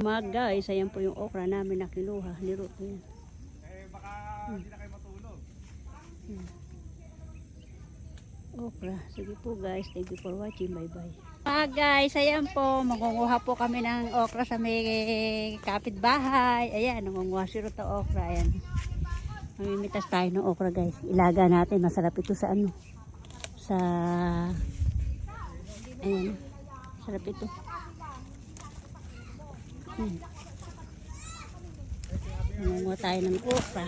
Mga guys, ayan po yung okra namin na kinuha. Niro ko yan. Eh, baka hindi na kayo matulog. Okra. Sige po guys, thank you for watching. Bye bye. Mga guys, ayan po. Mangunguha po kami ng okra sa may kapitbahay. Ayan, nangunguha si Ruta okra. Ayan. Mamimitas tayo ng okra guys. Ilaga natin. Masarap ito sa ano. Sa... Ayan. Sarap ito. Hmm. Nangunguha tayo ng okra.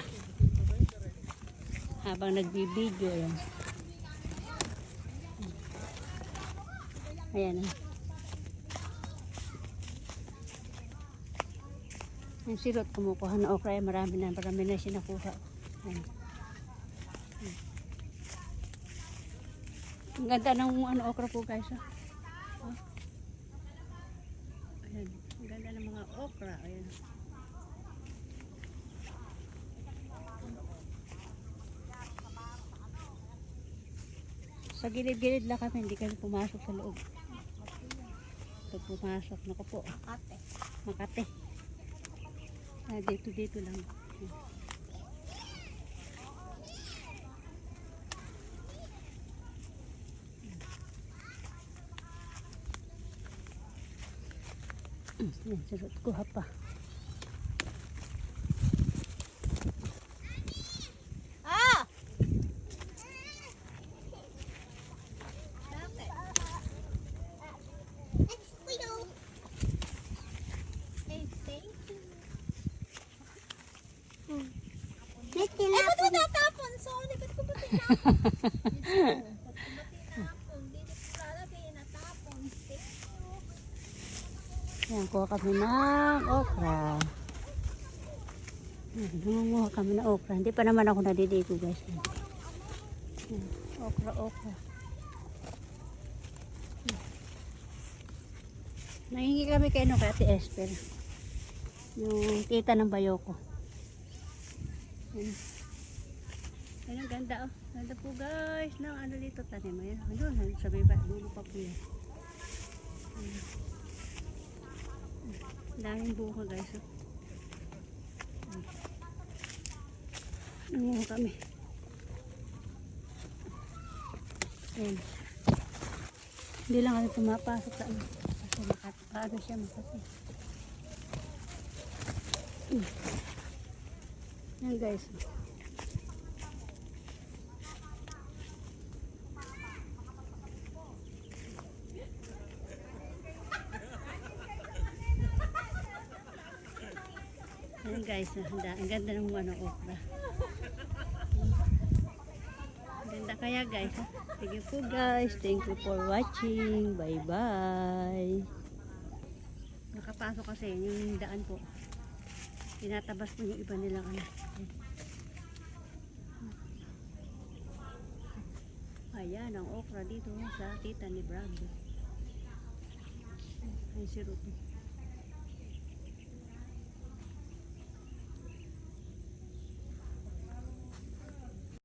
Habang nagbibideo. Ayan. Ayan. Ang silot kumukuha ng okra marami na, marami na siya nakuha. Ayan. Ang ganda ng ano, okra po guys. ah. Oh. Ayan. Ang ganda ng mga okra. Ayan. Sa gilid-gilid lang kami, hindi kami pumasok sa loob. Pag pumasok, naku po. Makate. Makate. Ah, dito, dito lang. Yan, surot ko pa. Ah! Hey, thank you. May Eh, ba't mo natapon? Sorry, ba't ko ba tinapon? Ba't ko ba tinapon? Hindi ko lalagay natapon. Thank you. Yan, kuha kami ng okra. Yan, nangunguha kami ng okra. Hindi pa naman ako nadidiko guys. Yan, okra, okra. Nahingi kami kay kay Ate Esper. Yung tita ng bayo ko. Yan. Yan ang ganda oh. Ganda po guys. Nang ano dito tanim. Ayan. Ano, sabi ba, dulo pa po yan. Ang daming buka guys. Oh. Nanguha kami. Ayan. Hindi lang kami pumapasok sa ano. Kasi makat, paano siya makati. Mm. Yan guys. Guys, ah, ang, ganda ng ano, okra. Ganda kaya guys. ah. Sige po guys, thank you for watching. Bye bye. Nakapasok kasi yung daan po. Tinatabas po yung iba nilang ano. Ayan ang okra dito sa tita ni Brad. Ay si Ruby.